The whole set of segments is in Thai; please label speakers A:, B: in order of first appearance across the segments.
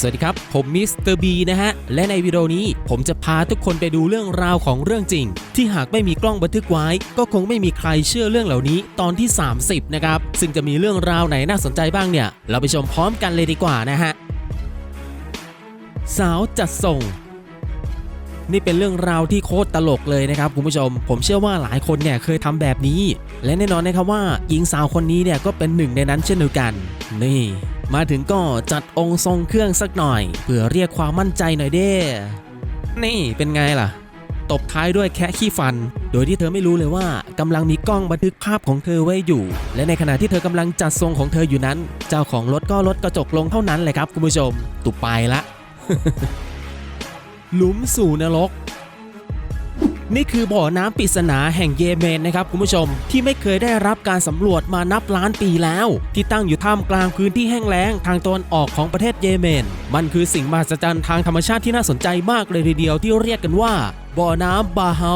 A: สวัสดีครับ ผมมิสเตอร์บีนะฮะ และในวิดีโอนี้ผมจะพาทุกคนไปดูเรื่องราวของเรื่องจริง ที่หากไม่มีกล้องบันทึกไว้ ก็คงไม่มีใครเชื่อเรื่องเหล่านี้ตอนที่ 30 นะครับ ซึ่งจะมีเรื่องราวไหนน่าสนใจบ้างเนี่ย เราไปชมพร้อมกันเลยดีกว่านะฮะ สาวจัดส่งนี่เป็นเรื่องราวที่โคตรตลกเลยนะครับคุณผู้ชม ผมเชื่อว่าหลายคนเนี่ยเคยทำแบบนี้ และแน่นอนนะครับว่าหญิงสาวคนนี้เนี่ยก็เป็นหนึ่งในนั้นเช่นเดียวกัน นี่ มาถึงก็จัดองค์ทรงเครื่องสักหน่อย เพื่อเรียกความมั่นใจหน่อยเด้ นี่เป็นไงล่ะ ตบท้ายด้วยแคะขี้ฟัน โดยที่เธอไม่รู้เลยว่ากำลังมีกล้องบันทึกภาพของเธอไว้อยู่ และในขณะที่เธอกำลังจัดทรงของเธออยู่นั้น เจ้าของรถก็ลดกระจกลงเท่านั้นเลยครับคุณผู้ชม ตุบไปละ หลุมสู่นรก นี่คือบ่อน้ำปริศนาแห่งเยเมนนะครับคุณผู้ชม ที่ไม่เคยได้รับการสำรวจมานับล้านปีแล้ว ที่ตั้งอยู่ท่ามกลางพื้นที่แห้งแล้งทางตอนออกของประเทศเยเมน มันคือสิ่งมหัศจรรย์ทางธรรมชาติที่น่าสนใจมากเลยทีเดียวที่เรียกกันว่า บ่อน้ำบาเฮา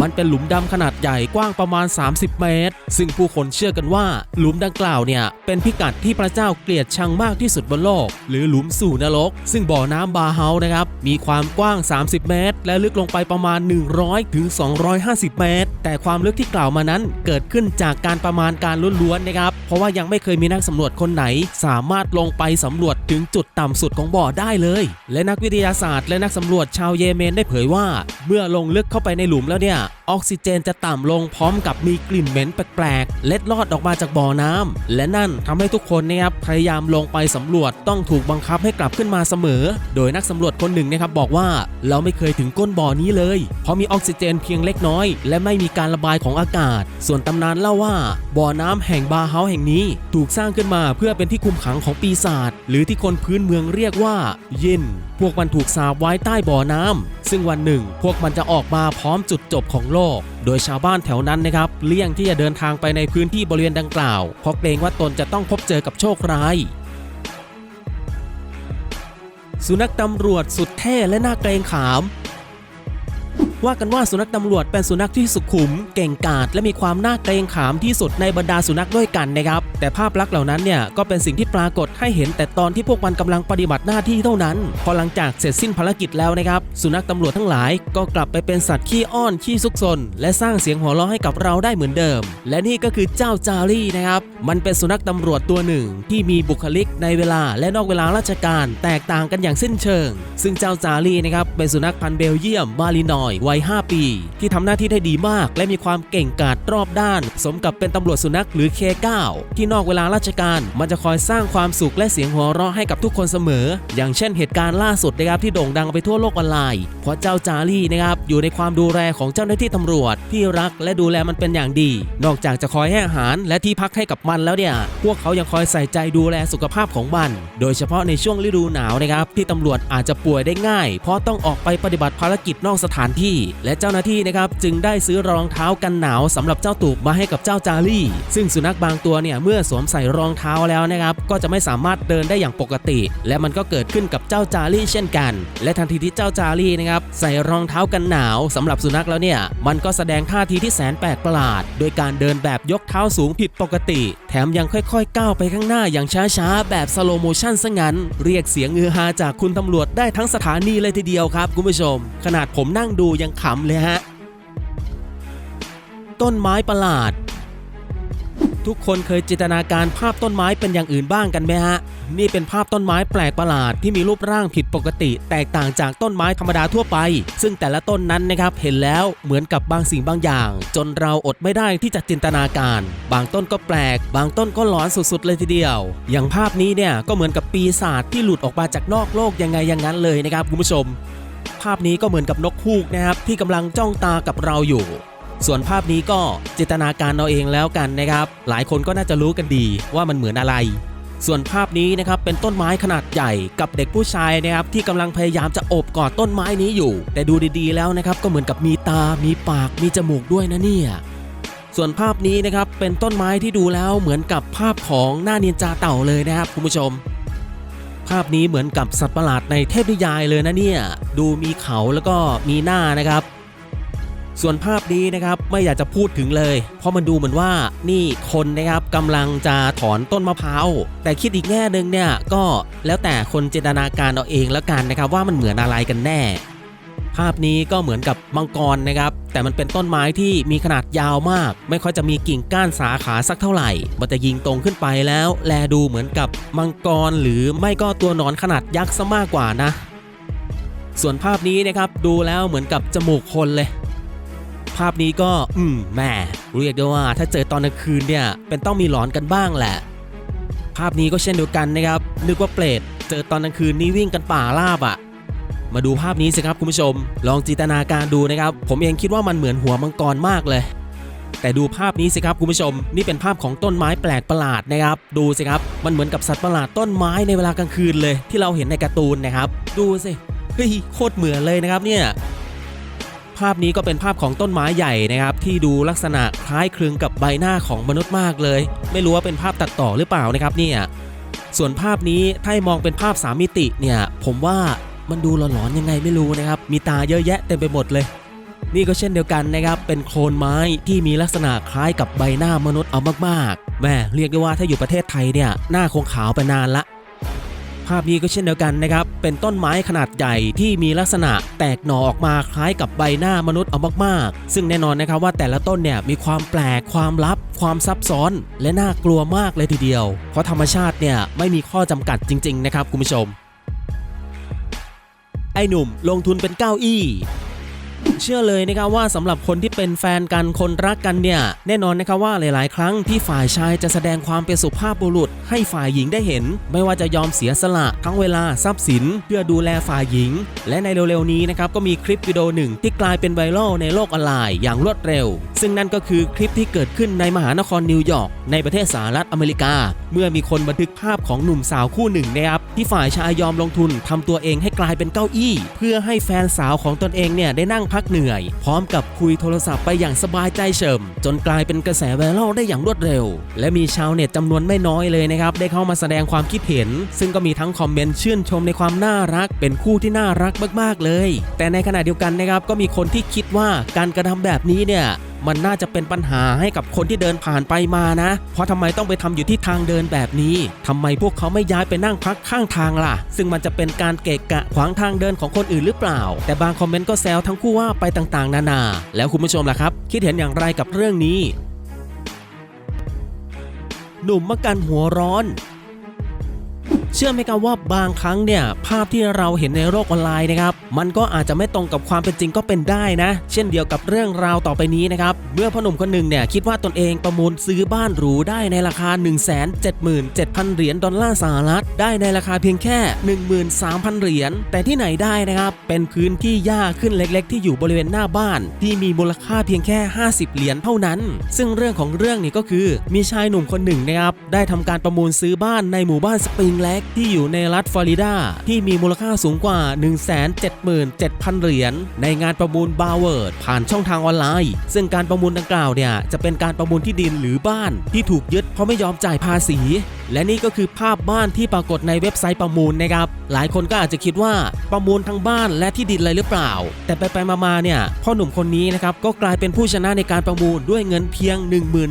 A: มันเป็นหลุมดำขนาดใหญ่กว้างประมาณ 30 เมตร ซึ่งผู้คนเชื่อกันว่า หลุมดังกล่าวเนี่ย เป็นพิกัดที่พระเจ้าเกลียดชังมากที่สุดบนโลก หรือหลุมสู่นรก ซึ่งบ่อน้ำบาเฮานะครับ มีความกว้าง 30 เมตร และลึกลงไปประมาณ 100ถึง250 เมตร แต่ความลึกที่กล่าวมานั้นเกิดขึ้นจากการประมาณการล้วนๆนะครับ เพราะว่ายังไม่เคยมีนักสำรวจคนไหน สามารถลงไปสำรวจถึงจุดต่ำสุดของบ่อได้เลย และนักวิทยาศาสตร์ และนักสำรวจชาวเยเมนได้เผยว่าเมื่อลงลึกเข้าไปในหลุมแล้วเนี่ย ออกซิเจนจะต่ำลงพร้อมกับมีกลิ่นเหม็นแปลกๆ เล็ดลอดออกมาจากบ่อน้ำและนั่นทำให้ทุกคนนะครับพยายามลงไปสำรวจต้องถูกบังคับให้กลับขึ้นมาเสมอ โดยนักสำรวจคนหนึ่งนะครับบอกว่าเราไม่เคยถึงก้นบ่อนี้เลย เพราะมีออกซิเจนเพียงเล็กน้อย และไม่มีการระบายของอากาศ ส่วนตำนานเล่าว่า บ่อน้ำแห่งบาเฮาแห่งนี้ ถูกสร้างขึ้นมาเพื่อเป็นที่คุมขังของปีศาจหรือที่คนพื้นเมืองเรียกว่ายินพวกมันถูกสาบไว้ใต้บ่อน้ำซึ่งวันหนึ่ง พวกมันจะออกมาพร้อมจุดจบของโลก โดยชาวบ้านแถวนั้นนะครับเลี่ยงที่จะเดินทางไปในพื้นที่บริเวณดังกล่าวเพราะเกรงว่าตนจะต้องพบเจอกับโชคร้าย สุนัขตำรวจสุดเท่และน่าเกรงขาม ว่ากันว่าสุนัขตำรวจเป็นสุนัขที่สุขุม เก่งกาจและมีความน่าเกรงขามที่สุดในบรรดาสุนัขด้วยกันนะครับ แต่ภาพลักษณ์เหล่านั้นเนี่ยก็เป็นสิ่งที่ปรากฏให้เห็นแต่ตอนที่พวกมันกำลังปฏิบัติหน้าที่เท่านั้น พอหลังจากเสร็จสิ้นภารกิจแล้วนะครับ สุนัขตำรวจทั้งหลาย ก็กลับไปเป็นสัตว์ขี้อ้อนขี้ซุกซนและสร้างเสียงหัวเราะให้กับเราได้เหมือนเดิม และนี่ก็คือเจ้าจารี่นะครับมันเป็นสุนัขตำรวจตัวหนึ่ง ที่มีบุคลิกในเวลาและนอกเวลาราชการ แตกต่างกันอย่างสิ้นเชิง ซึ่งเจ้าจารี่นะครับเป็นสุนัขพันธุ์เบลเยียมมาลีนอยวัย 5 ปี ที่ทำหน้าที่ได้ดีมาก และมีความเก่งกาจรอบด้าน สมกับเป็นตำรวจสุนัขหรือ K9 ที่นอกเวลาราชการ มันจะคอยสร้างความสุขและเสียงหัวเราะให้กับทุกคนเสมอ อย่างเช่นเหตุการณ์ล่าสุดนะครับที่โด่งดังไปทั่วโลกออนไลน์เพราะเจ้าจารี่นะครับอยู่ในความดูแลของเจ้าหน้าที่ตำรวจ ที่รักและดูแลมันเป็นอย่างดี นอกจากจะคอยให้อาหารและที่พักให้กับมันแล้วเนี่ยพวกเขายังคอยใส่ใจดูแลสุขภาพของมัน โดยเฉพาะในช่วงฤดูหนาวนะครับที่ตำรวจอาจจะป่วยได้ง่าย เพราะต้องออกไปปฏิบัติภารกิจนอกสถานที่และเจ้าหน้าที่นะครับจึงได้ซื้อรองเท้ากันหนาวสำหรับเจ้าตูบมาให้กับเจ้าจารี่ ซึ่งสุนัขบางตัวเนี่ยเมื่อสวมใส่รองเท้าแล้วนะครับก็จะไม่สามารถเดินได้อย่างปกติ และมันก็เกิดขึ้นกับเจ้าจารี่เช่นกัน และทันทีที่เจ้าจารี่นะครับใส่รองเท้ากันหนาวสำหรับสุนัขแล้วเนี่ยมันก็แสดงท่าทีที่แสนแปลกประหลาด โดยการเดินแบบยกเท้าสูงผิดปกติ แถมยังค่อยๆ ก้าวไปข้างหน้าอย่างช้าๆ แบบสโลโมชั่นซะงั้น เรียกเสียงเอือฮาจากคุณตำรวจได้ทั้งสถานีเลยทีเดียวครับคุณผู้ชม ขนาดผมนั่งดูยังขำเลยฮะ ต้นไม้ประหลาด ทุกคนเคยจินตนาการภาพต้นไม้เป็นอย่างอื่นบ้างกันไหมฮะ นี่เป็นภาพต้นไม้แปลกประหลาดที่มีรูปร่างผิดปกติ แตกต่างจากต้นไม้ธรรมดาทั่วไป ซึ่งแต่ละต้นนั้นนะครับเห็นแล้วเหมือนกับบางสิ่งบางอย่าง จนเราอดไม่ได้ที่จะจินตนาการ บางต้นก็แปลก บางต้นก็หลอนสุดๆเลยทีเดียว อย่างภาพนี้เนี่ยก็เหมือนกับปีศาจที่หลุดออกมาจากนอกโลกยังไงอย่างนั้นเลยนะครับคุณผู้ชม ภาพนี้ก็เหมือนกับนกฮูกนะครับที่กำลังจ้องตากับเราอยู่ ส่วนภาพนี้ก็จินตนาการเอาเองแล้วกันนะครับ หลายคนก็น่าจะรู้กันดีว่ามันเหมือนอะไร ส่วนภาพนี้นะครับเป็นต้นไม้ขนาดใหญ่กับเด็กผู้ชายนะครับที่กำลังพยายามจะโอบกอดต้นไม้นี้อยู่ แต่ดูดีๆแล้วนะครับก็เหมือนกับมีตา มีปาก มีจมูกด้วยนะเนี่ยส่วนภาพนี้นะครับเป็นต้นไม้ที่ดูแล้วเหมือนกับภาพของหน้าเนียนจาเต่าเลยนะครับคุณผู้ชม ภาพนี้เหมือนกับสัตว์ประหลาดในเทพนิยายเลยนะเนี่ย ดูมีเขาแล้วก็มีหน้านะครับ ส่วนภาพนี้นะครับไม่อยากจะพูดถึงเลย เพราะมันดูเหมือนว่านี่คนนะครับกำลังจะถอนต้นมะพร้าวแต่คิดอีกแง่หนึ่งเนี่ยก็แล้วแต่คนจินตนาการเอาเองแล้วกันนะครับว่ามันเหมือนอะไรกันแน่ ภาพนี้ก็เหมือนกับมังกรนะครับ แต่มันเป็นต้นไม้ที่มีขนาดยาวมาก ไม่ค่อยจะมีกิ่งก้านสาขาสักเท่าไหร่ มันจะยิงตรงขึ้นไปแล้ว แลดูเหมือนกับมังกรหรือไม่ก็ตัวหนอนขนาดยักษ์ซะมากกว่านะ ส่วนภาพนี้นะครับดูแล้วเหมือนกับจมูกคนเลย ภาพนี้ก็อืมแหม่เรียกได้ว่าถ้าเจอตอนกลางคืนเนี่ยเป็นต้องมีหลอนกันบ้างแหละ ภาพนี้ก็เช่นเดียวกันนะครับนึกว่าเปรตเจอตอนกลางคืนนี่วิ่งกันป่าลาบอะ่ะ มาดูภาพนี้สิครับคุณผู้ชม ลองจินตนาการดูนะครับ ผมเองคิดว่ามันเหมือนหัวมังกรมากเลย แต่ดูภาพนี้สิครับคุณผู้ชม นี่เป็นภาพของต้นไม้แปลกประหลาดนะครับ ดูสิครับ มันเหมือนกับสัตว์ประหลาดต้นไม้ในเวลากลางคืนเลย ที่เราเห็นในการ์ตูนนะครับ ดูสิเฮ้ยโคตรเหมือนเลยนะครับเนี่ยภาพนี้ก็เป็นภาพของต้นไม้ใหญ่นะครับ ที่ดูลักษณะคล้ายคลึงกับใบหน้าของมนุษย์มากเลย ไม่รู้ว่าเป็นภาพตัดต่อหรือเปล่านะครับเนี่ยส่วนภาพนี้ถ้าให้มองเป็นภาพสามมิติเนี่ย ผมว่า มันดูหลอนๆยังไงไม่รู้นะครับ มีตาเยอะแยะเต็มไปหมดเลย นี่ก็เช่นเดียวกันนะครับ เป็นโคลนไม้ที่มีลักษณะคล้ายกับใบหน้ามนุษย์เอามากๆ แม่เรียกได้ว่าถ้าอยู่ประเทศไทยเนี่ยหน้าคงขาวไปนานละ ภาพนี้ก็เช่นเดียวกันนะครับ เป็นต้นไม้ขนาดใหญ่ที่มีลักษณะแตกหน่อออกมาคล้ายกับใบหน้ามนุษย์เอามากๆ ซึ่งแน่นอนนะครับว่าแต่ละต้นเนี่ยมีความแปลกความลับ ความซับซ้อน และน่ากลัวมากเลยทีเดียว เพราะธรรมชาติเนี่ยไม่มีข้อจำกัดจริง ๆ นะครับคุณผู้ชม ไอ้หนุ่มลงทุนเป็นเก้าอี้ เชื่อเลยนะครับว่าสำหรับคนที่เป็นแฟนกันคนรักกันเนี่ยแน่นอนนะครับว่าหลาย ๆ ครั้งที่ฝ่ายชายจะแสดงความเป็นสุภาพบุรุษ ให้ฝ่ายหญิงได้เห็น ไม่ว่าจะยอมเสียสละทั้งเวลาทรัพย์สิน เพื่อดูแลฝ่ายหญิง และในเร็ว ๆ นี้นะครับก็มีคลิปวิดีโอหนึ่งที่กลายเป็นไวรัลในโลกออนไลน์อย่างรวดเร็ว ซึ่งนั่นก็คือคลิปที่เกิดขึ้นในมหานครนิวยอร์กในประเทศสหรัฐอเมริกา เมื่อมีคนบันทึกภาพของหนุ่มสาวคู่หนึ่งนะครับที่ฝ่ายชายยอมลงทุนทำตัวเองให้กลายเป็นเก้าอี้ เพื่อให้แฟนสาวของตนเองเนี่ยได้นั่งพักเหนื่อย พร้อมกับคุยโทรศัพท์ไปอย่างสบายใจเฉิมจนกลายเป็นกระแสไวรัลได้อย่างรวดเร็ว และมีชาวเน็ตจำนวนไม่น้อยเลยนะครับได้เข้ามาแสดงความคิดเห็น ซึ่งก็มีทั้งคอมเมนต์ชื่นชมในความน่ารัก เป็นคู่ที่น่ารักมากๆเลย แต่ในขณะเดียวกันนะครับก็มีคนที่คิดว่าการกระทำแบบนี้เนี่ย มันน่าจะเป็นปัญหาให้กับคนที่เดินผ่านไปมานะ เพราะทำไมต้องไปทำอยู่ที่ทางเดินแบบนี้ทำไมพวกเขาไม่ย้ายไปนั่งพักข้างทางล่ะ ซึ่งมันจะเป็นการเกะกะขวางทางเดินของคนอื่นหรือเปล่า แต่บางคอมเมนต์ก็แซวทั้งคู่ว่าไปต่างๆ นานา แล้วคุณผู้ชมล่ะครับ คิดเห็นอย่างไรกับเรื่องนี้ หนุ่มมะกันหัวร้อน เชื่อไหมครับว่าบางครั้งเนี่ยภาพที่เราเห็นในโลกออนไลน์นะครับมันก็อาจจะไม่ตรงกับความเป็นจริงก็เป็นได้นะ เช่นเดียวกับเรื่องราวต่อไปนี้นะครับเมื่อพ่อหนุ่มคนหนึ่งเนี่ยคิดว่าตนเองประมูลซื้อบ้านหรูได้ในราคา 177,000 เหรียญดอลลาร์สหรัฐ ได้ในราคาเพียงแค่ 13,000 เหรียญแต่ที่ไหนได้นะครับเป็นพื้นที่หญ้าขึ้นเล็ก ๆ ที่อยู่บริเวณหน้าบ้าน ที่มีมูลค่าเพียงแค่ 50 เหรียญเท่านั้น ซึ่งเรื่องของเรื่องนี่ก็คือมีชายหนุ่มคนหนึ่งนะครับได้ทำการประมูลซื้อบ้านในหมู่บ้านสปริงแลกที่อยู่ในรัฐฟลอริดาที่มีมูลค่าสูงกว่า 177,000 เหรียญในงานประมูลบาเวิร์ดผ่านช่องทางออนไลน์ ซึ่งการประมูลดังกล่าวเนี่ยจะเป็นการประมูลที่ดินหรือบ้านที่ถูกยึดเพราะไม่ยอมจ่ายภาษี และนี่ก็คือภาพบ้านที่ปรากฏในเว็บไซต์ประมูลนะครับ หลายคนก็อาจจะคิดว่าประมูลทั้งบ้านและที่ดินเลยหรือเปล่า แต่ไปไปๆมาๆเนี่ยพ่อหนุ่มคนนี้นะครับก็กลายเป็นผู้ชนะในการประมูลด้วยเงินเพียง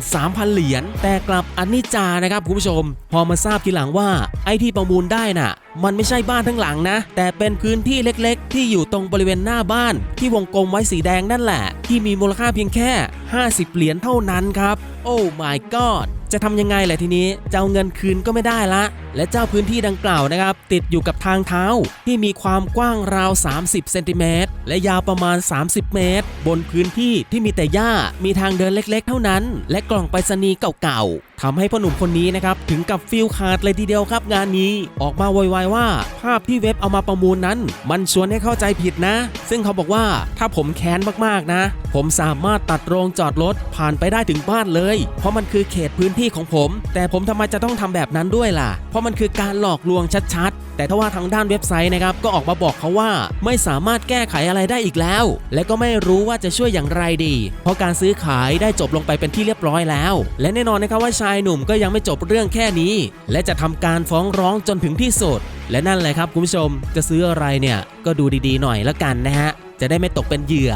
A: 13,000 เหรียญแต่กลับอันิจจานะครับคุณผู้ชม พอมาทราบทีหลังว่าไอ้ที่ประมูลได้น่ะ มันไม่ใช่บ้านทั้งหลังนะ แต่เป็นพื้นที่เล็กๆ ที่อยู่ตรงบริเวณหน้าบ้าน ที่วงกลมไว้สีแดงนั่นแหละ ที่มีมูลค่าเพียงแค่ 50 เหรียญเท่านั้นครับ โอ้ my god จะทำยังไงแหละทีนี้จะเอาเงินคืนก็ไม่ได้ละ และเจ้าพื้นที่ดังกล่าวนะครับ ติดอยู่กับทางเท้าที่มีความกว้างราว 30 เซนติเมตรและยาวประมาณ 30 เมตร บนพื้นที่ที่มีแต่หญ้า มีทางเดินเล็กๆ เท่านั้น และกล่องไปรษณีย์เก่าๆทำให้พ่อหนุ่มคนนี้นะครับ ถึงกับฟิลขาดเลยทีเดียวครับงานนี้ ออกมาโวยวายว่า ภาพที่เว็บเอามาประมูลนั้น มันชวนให้เข้าใจผิดนะ ซึ่งเขาบอกว่าถ้าผมแค้นมากๆนะ ผมสามารถตัดโรงจอดรถผ่านไปได้ถึงบ้านเลย เพราะมันคือเขตพื้นที่ของผม แต่ผมทำไมจะต้องทำแบบนั้นด้วยล่ะเพราะมันคือการหลอกลวงชัดๆ แต่ถ้าว่าทางด้านเว็บไซต์นะครับก็ออกมาบอกเขาว่าไม่สามารถแก้ไขอะไรได้อีกแล้ว และก็ไม่รู้ว่าจะช่วยอย่างไรดี เพราะการซื้อขายได้จบลงไปเป็นที่เรียบร้อยแล้ว และแน่นอนนะครับว่าชายหนุ่มก็ยังไม่จบเรื่องแค่นี้ และจะทำการฟ้องร้องจนถึงที่สุด และนั่นแหละครับคุณผู้ชมจะซื้ออะไรเนี่ยก็ดูดีๆหน่อยละกันนะฮะจะได้ไม่ตกเป็นเหยื่อ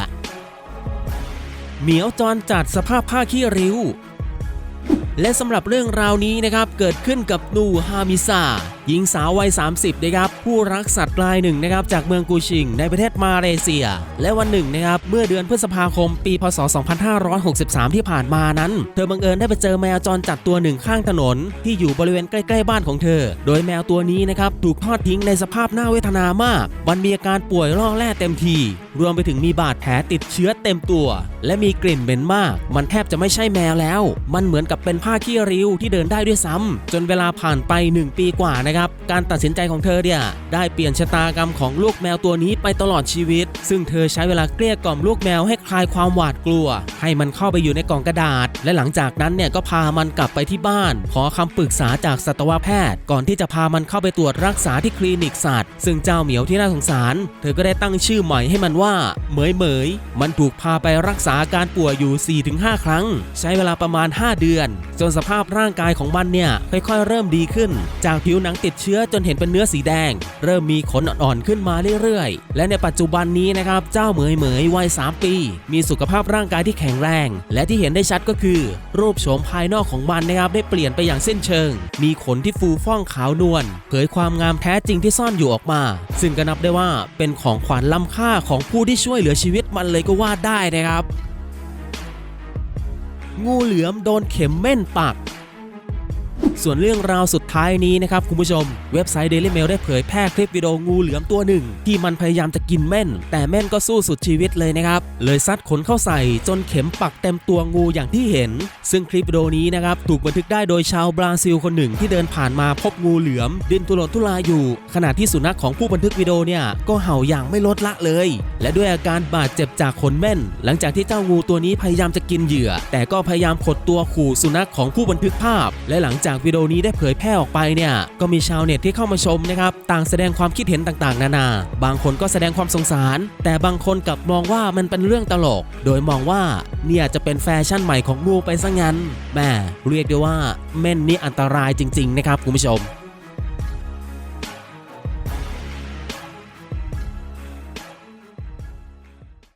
A: เหมียวจรจัดสภาพผ้าขี้ริ้ว และสำหรับเรื่องราวนี้นะครับเกิดขึ้นกับนูฮามิซาหญิงสาววัย 30 นะครับ ผู้รักสัตว์รายหนึ่งนะครับจากเมืองกูชิง ในประเทศมาเลเซีย และวันหนึ่งนะครับเมื่อเดือนพฤษภาคมปี พศ 2563 ที่ผ่านมานั้น เธอบังเอิญได้ไปเจอแมวจรจัดตัวหนึ่งข้างถนน ที่อยู่บริเวณใกล้ ๆ บ้านของเธอ โดยแมวตัวนี้นะครับถูกทอดทิ้งในสภาพน่าเวทนามาก มันมีอาการป่วยร่อแร่เต็มที รวมไปถึงมีบาดแผลติดเชื้อเต็มตัว และมีกลิ่นเหม็นมาก มันแทบจะไม่ใช่แมวแล้ว มันเหมือนกับเป็นผ้าขี้ริ้วที่เดินได้ด้วยซ้ำจนเวลาผ่านไป 1 ปีกว่านะครับ การตัดสินใจของเธอเนี่ยได้เปลี่ยนชะตากรรมของลูกแมวตัวนี้ไปตลอดชีวิต ซึ่งเธอใช้เวลาเกลี้ยกล่อมลูกแมวให้คลายความหวาดกลัว ให้มันเข้าไปอยู่ในกล่องกระดาษ และหลังจากนั้นเนี่ยก็พามันกลับไปที่บ้าน ขอคำปรึกษาจากสัตวแพทย์ ก่อนที่จะพามันเข้าไปตรวจรักษาที่คลินิกสัตว์ ซึ่งเจ้าเหมียวที่น่าสงสาร เธอก็ได้ตั้งชื่อใหม่ให้มันว่าเหมยเหมย มันถูกพาไปรักษาอาการป่วยอยู่ 4-5 ครั้ง ใช้เวลาประมาณ 5 เดือน จนสภาพร่างกายของมันเนี่ยค่อยๆ เริ่มดีขึ้น จากผิวหนังติดเชื้อจนเห็นเป็นเนื้อสีแดง เริ่มมีขนอ่อนๆขึ้นมาเรื่อยๆ และในปัจจุบันนี้นะครับ เจ้าเหมยเหมยวัย 3 ปี มีสุขภาพร่างกายที่แข็งแรง และที่เห็นได้ชัดก็คือ รูปโฉมภายนอกของมันนะครับได้เปลี่ยนไปอย่างสิ้นเชิง มีขนที่ฟูฟ่องขาวนวลเผยความงามแท้จริงที่ซ่อนอยู่ออกมา ซึ่งก็นับได้ว่าเป็นของขวัญล้ำค่าของผู้ที่ช่วยเหลือชีวิตมันเลยก็ว่าได้นะครับ งูเหลือมโดนเข็มเม่นปัก ส่วนเรื่องราวสุดท้ายนี้นะครับคุณผู้ชม เว็บไซต์ Daily Mail ได้เผยแพร่คลิปวิดีโองูเหลือมตัวหนึ่ง ที่มันพยายามจะกินเม่น แต่เม่นก็สู้สุดชีวิตเลยนะครับ เลยซัดขนเข้าใส่จนเข็มปักเต็มตัวงูอย่างที่เห็น ซึ่งคลิปวิดีโอนี้นะครับถูกบันทึกได้โดยชาวบราซิลคนหนึ่งที่เดินผ่านมาพบงูเหลือมดินทุรนทุรายอยู่ ขณะที่สุนัขของผู้บันทึกวิดีโอเนี่ยก็เห่าอย่างไม่ลดละเลย และด้วยอาการบาดเจ็บจากขนเม่น หลังจากที่เจ้างูตัวนี้พยายามจะกินเหยื่อ แต่ก็พยายามขดตัวขู่สุนัขของผู้บันทึกภาพ และหลังจากวิดีโอนี้ได้เผยแพร่ออกไปเนี่ยก็มีชาวเน็ตที่เข้ามาชมนะครับต่างแสดงความคิดเห็นต่างๆ นานา บางคนก็แสดงความสงสาร แต่บางคนกลับมองว่ามันเป็นเรื่องตลก โดยมองว่าเนี่ยจะเป็นแฟชั่นใหม่ของมูไปซะงั้นแม่เรียกได้ว่าเม่นนี่อันตรายจริง ๆ นะครับคุณผู้ชม